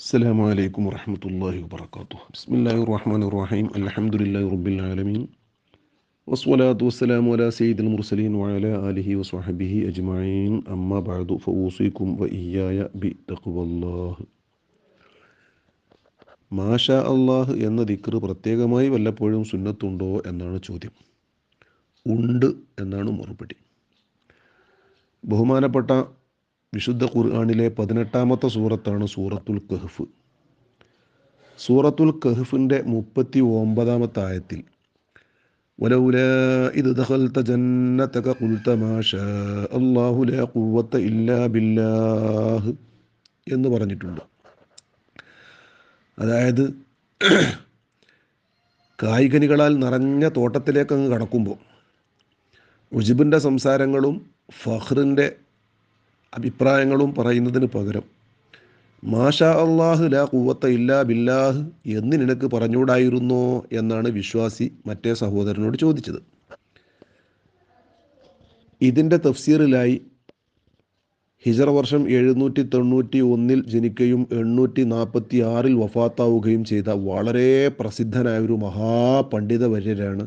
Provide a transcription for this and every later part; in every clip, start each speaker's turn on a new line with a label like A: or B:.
A: السلام عليكم ورحمة الله وبركاته بسم الله الرحمن الرحيم الحمد لله رب العالمين والصلاة والسلام على سيد المرسلين وعلى آله وصحبه أجمعين أما بعد فأوصيكم وإياي بتقوى الله മാഷ അള്ളാഹ് എന്ന ദിക്ർ പ്രത്യേകമായി വല്ലപ്പോഴും സുന്നത്തുണ്ടോ എന്നാണ് ചോദ്യം ഉണ്ട് എന്നാണ് മറുപടി ബഹുമാനപ്പെട്ട വിശുദ്ധ ഖുർആാനിലെ പതിനെട്ടാമത്തെ സൂറത്താണ് സൂറത്തുൽ കഹ്ഫ് സൂറത്തുൽ കഹ്ഫിൻ്റെ മുപ്പത്തി ഒമ്പതാമത്തെ ആയത്തിൽ ولولا إذ دخلت جنتك قلت ما شاء الله لا قوة إلا بالله എന്ന് പറഞ്ഞിട്ടുണ്ട് അതായത് കായികനികളാൽ നിറഞ്ഞ തോട്ടത്തിലേക്ക് അങ്ങ് കടക്കുമ്പോൾ ഉജിബിൻ്റെ സംസാരങ്ങളും ഫഹ്റിൻ്റെ അഭിപ്രായങ്ങളും പറയുന്നതിന് പകരം മാഷാ അള്ളാഹു ലാ കൂവത്ത ഇല്ലാ ബില്ലാഹ് എന്ന് നിനക്ക് പറഞ്ഞുകൂടായിരുന്നോ എന്നാണ് വിശ്വാസി മറ്റേ സഹോദരനോട് ചോദിച്ചത്. ഇതിന്റെ തഫ്സീറിലായി ഹിജറ വർഷം എഴുന്നൂറ്റി തൊണ്ണൂറ്റി ഒന്നിൽ ജനിക്കുകയും എണ്ണൂറ്റി നാൽപ്പത്തി ആറിൽ വഫാത്താവുകയും ചെയ്ത വളരെ പ്രസിദ്ധനായ ഒരു മഹാപണ്ഡിത വര്യരാണ്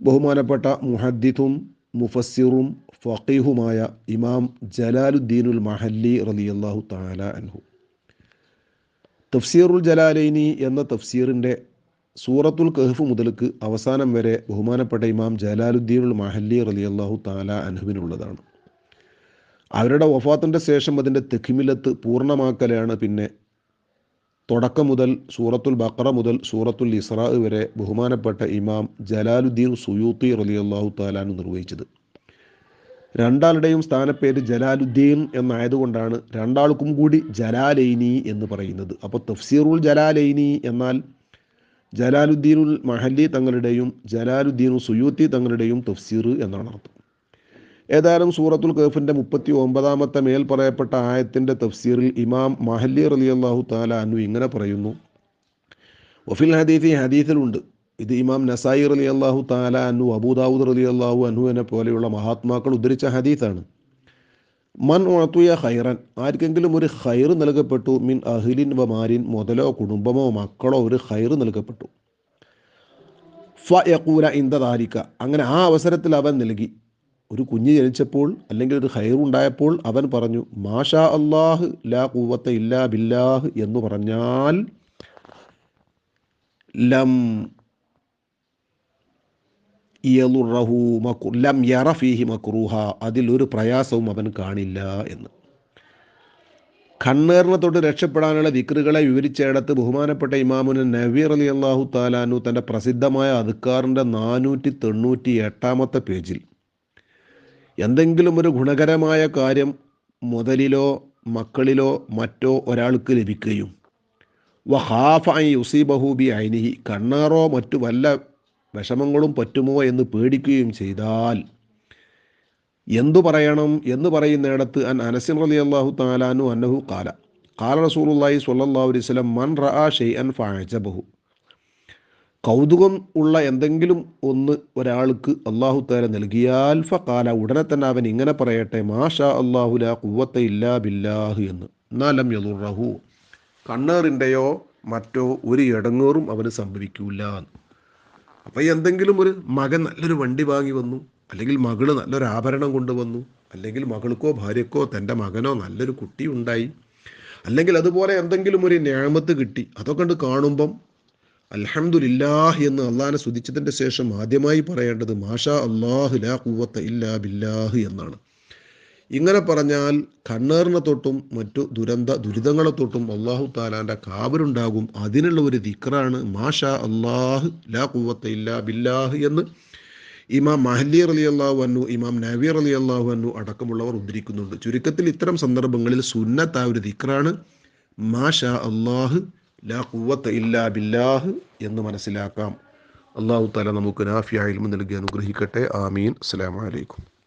A: ബഹുമാനപ്പെട്ട മുഹദ്ദിത്തും മുഫസ്സിറും ഫഖീഹുമായ ഇമാം ജലാലുദ്ദീനുൽ മഹല്ലി റലിയല്ലാഹു താല അൻഹു. തഫ്സീറുൽ ജലാലൈനി എന്ന തഫ്സീറിന്റെ സൂറത്തുൽ കഹ്ഫ് മുതൽക്ക് അവസാനം വരെ ബഹുമാനപ്പെട്ട ഇമാം ജലാലുദ്ദീനുൽ മഹല്ലി റലിയല്ലാഹു താല അൻഹുവിനുള്ളതാണ്. അവരുടെ വഫാത്തിന്റെ ശേഷം അതിന്റെ തെഖിമിലത്ത് പൂർണമാക്കലാണ് പിന്നെ തുടക്കം മുതൽ സൂറത്തുൽ ബക്ര മുതൽ സൂറത്തുൽ ഇസ്രാ വരെ ബഹുമാനപ്പെട്ട ഇമാം ജലാലുദ്ദീൻ സുയൂത്തി റലിയല്ലാഹു താലാനു നിർവഹിച്ചത്. രണ്ടാളുടെയും സ്ഥാനപ്പേര് ജലാലുദ്ദീൻ എന്നായതുകൊണ്ടാണ് രണ്ടാൾക്കും കൂടി ജലാലൈനി എന്ന് പറയുന്നത്. അപ്പോൾ തഫ്സീറുൽ ജലാലൈനി എന്നാൽ ജലാലുദ്ദീനുൽ മഹല്ലി തങ്ങളുടെയും ജലാലുദ്ദീനു സുയൂത്തി തങ്ങളുടെയും തഫ്സീർ എന്നാണ് അർത്ഥം. ഏതായാലും സൂറത്തുൽ കഹഫിന്റെ മുപ്പത്തി ഒമ്പതാമത്തെ മേൽ പറയപ്പെട്ട ആയത്തിന്റെ തഫ്സീറിൽ ഇമാം മഹല്ലി റലി അള്ളാഹു താല അനു ഇങ്ങനെ പറയുന്നു. വഫിൽ ഹദീഫി ഹദീഫിലുണ്ട് ഇത് ഇമാം നസായി റലി അള്ളാഹു താല അനു അബൂദാവൂദ് റലി അള്ളാഹു അനുവിനെ പോലെയുള്ള മഹാത്മാക്കൾ ഉദ്ധരിച്ച ഹദീസാണ്. മൻ ഉണത്തുയ ഹൈറൻ ആർക്കെങ്കിലും ഒരു ഹൈർ നൽകപ്പെട്ടു മിൻ അഹിലിൻ വ മാരിൻ മുതലോ കുടുംബമോ മക്കളോ ഒരു ഹൈർ നൽകപ്പെട്ടു. ഫ യക്കൂല ഇന്ദാരിക്ക അങ്ങനെ ആ അവസരത്തിൽ അവൻ നൽകി. ഒരു കുഞ്ഞ് ജനിച്ചപ്പോൾ അല്ലെങ്കിൽ ഒരു ഹൈറുണ്ടായപ്പോൾ അവൻ പറഞ്ഞു മാഷാ അള്ളാഹ് ലാ കൂവത്ത ഇല്ലാ ബില്ലാഹ് എന്ന് പറഞ്ഞാൽ ലം ലം യറഫീഹി അതിലൊരു പ്രയാസവും അവൻ കാണില്ല എന്ന്. കണ്ണേറിനെ തൊട്ട് രക്ഷപ്പെടാനുള്ള വിക്രുകളെ വിവരിച്ചയിടത്ത് ബഹുമാനപ്പെട്ട ഇമാമുന് നവീർ അലി അള്ളാഹു താലാനു തന്റെ പ്രസിദ്ധമായ അതുക്കാറിന്റെ നാനൂറ്റി തൊണ്ണൂറ്റി എട്ടാമത്തെ പേജിൽ എന്തെങ്കിലും ഒരു ഗുണകരമായ കാര്യം മുതലിലോ മക്കളിലോ മറ്റോ ഒരാൾക്ക് ലഭിക്കുകയും വഹാഫ യുസീബഹൂബി ഐനിഹി കണ്ണാറോ മറ്റു വല്ല വിഷമങ്ങളും പറ്റുമോ എന്ന് പേടിക്കുകയും ചെയ്താൽ എന്തു പറയണം എന്ന് പറയുന്നിടത്ത് അൻ അനസിൻ റലി അള്ളാഹു താലാനു അന്നഹു കാല കാല റസൂലുള്ളാഹി സ്വല്ലല്ലാഹു അലൈഹി വസല്ലം മൻ റആ ഷൈഅൻ ഫഅജബഹു. കൗതുകം ഉള്ള എന്തെങ്കിലും ഒന്ന് ഒരാൾക്ക് അള്ളാഹു താല നൽകിയാൽ ഫക്കാല ഉടനെ തന്നെ അവൻ ഇങ്ങനെ പറയട്ടെ മാഷാ അള്ളാഹുല കുവത്ത ഇല്ലാ ബില്ലാഹ് എന്ന്. എന്നാലം യദുറഹു കണ്ണേറിന്റെയോ മറ്റോ ഒരു ഇടങ്ങേറും അവന് സംഭവിക്കൂല അപ്പം എന്തെങ്കിലും ഒരു മകൻ നല്ലൊരു വണ്ടി വാങ്ങി വന്നു അല്ലെങ്കിൽ മകൾ നല്ലൊരു ആഭരണം കൊണ്ടുവന്നു അല്ലെങ്കിൽ മകൾക്കോ ഭാര്യക്കോ തന്റെ മകനോ നല്ലൊരു കുട്ടി ഉണ്ടായി അല്ലെങ്കിൽ അതുപോലെ എന്തെങ്കിലും ഒരു ഞാമത്ത് കിട്ടി അതൊക്കെ കണ്ട് കാണുമ്പം അൽഹംദുലില്ലാഹ് എന്ന് അള്ളാഹിനെ സ്തുതിച്ചതിന്റെ ശേഷം ആദ്യമായി പറയേണ്ടത് മാഷാ അള്ളാഹു ലാ കൂവത്ത ഇല്ലാ ബില്ലാഹ് എന്നാണ്. ഇങ്ങനെ പറഞ്ഞാൽ കണ്ണേറിനെ തൊട്ടും മറ്റു ദുരന്ത ദുരിതങ്ങളെ തൊട്ടും അള്ളാഹു താലാന്റെ കാവലുണ്ടാകും. അതിനുള്ള ഒരു ദിക്റാണ് മാഷാ അള്ളാഹ് ലാ കൂവത്ത ഇല്ലാ ബില്ലാഹ് എന്ന് ഇമാം മഹല്ലി അലി അള്ളാഹു അന്നു ഇമാം നവീർ അലി അള്ളാഹു അന്നു അടക്കമുള്ളവർ ഉദ്ധരിക്കുന്നുണ്ട്. ചുരുക്കത്തിൽ ഇത്തരം സന്ദർഭങ്ങളിൽ സുന്നത്ത് ആ ഒരു ദിക്റാണ് മാഷാ അള്ളാഹ് ലാ കുവത്ത് ഇല്ലാ ബില്ലാഹ് എന്ന് മനസ്സിലാക്കാം. അള്ളാഹു താല നമുക്ക് നാഫിയ ഇൽമ നൽകി അനുഗ്രഹിക്കട്ടെ. ആമീൻ. അസ്സലാമു അലൈക്കും.